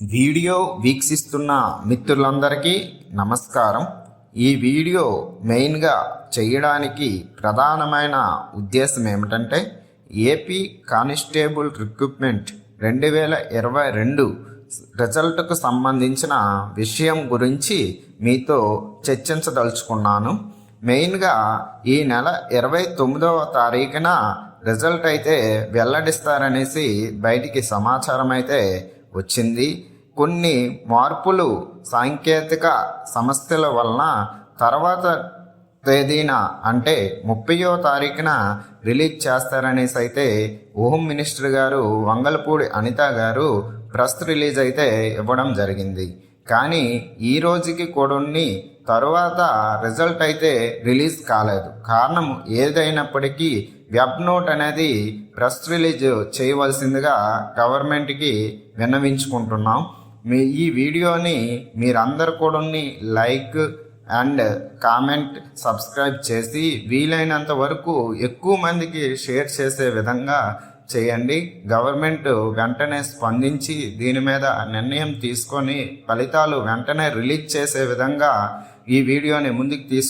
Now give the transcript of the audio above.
Video వీక్షిస్తున్న మిత్రులందరికీ నమస్కారం. ఈ వీడియో మెయిన్గా చేయడానికి ప్రధానమైన ఉద్దేశం ఏమిటంటే ఏపీ కానిస్టేబుల్ రిక్రూట్మెంట్ రెండు వేల ఇరవై రెండు రిజల్ట్కు సంబంధించిన విషయం గురించి మీతో చర్చించదలుచుకున్నాను. మెయిన్గా ఈ నెల ఇరవై తొమ్మిదవ తారీఖున రిజల్ట్ అయితే వెల్లడిస్తారనేసి బయటికి సమాచారం అయితే వచ్చింది. కొన్ని మార్పులు సాంకేతిక సమస్యల వలన తర్వాత తేదీన అంటే ముప్పయో తారీఖున రిలీజ్ చేస్తారనేసి అయితే హోమ్ మినిస్టర్ గారు వంగలపూడి అనిత గారు ప్రెస్ రిలీజ్ అయితే ఇవ్వడం జరిగింది. కానీ ఈ రోజుకి కూడాన్ని తరువాత రిజల్ట్ అయితే రిలీజ్ కాలేదు. కారణం ఏదైనప్పటికీ వెబ్ నోట్ అనేది ప్రెస్ రిలీజ్ చేయవలసిందిగా గవర్నమెంట్కి విన్నవించుకుంటున్నాం. మీ ఈ వీడియోని మీరందరు కూడా లైక్ అండ్ కామెంట్ సబ్స్క్రైబ్ చేసి వీలైనంత వరకు ఎక్కువ మందికి షేర్ చేసే విధంగా చేయండి. గవర్నమెంట్ వెంటనే స్పందించి దీని మీద నిర్ణయం తీసుకొని ఫలితాలు వెంటనే రిలీజ్ చేసే విధంగా ఈ వీడియోని ముందుకు తీసుకొని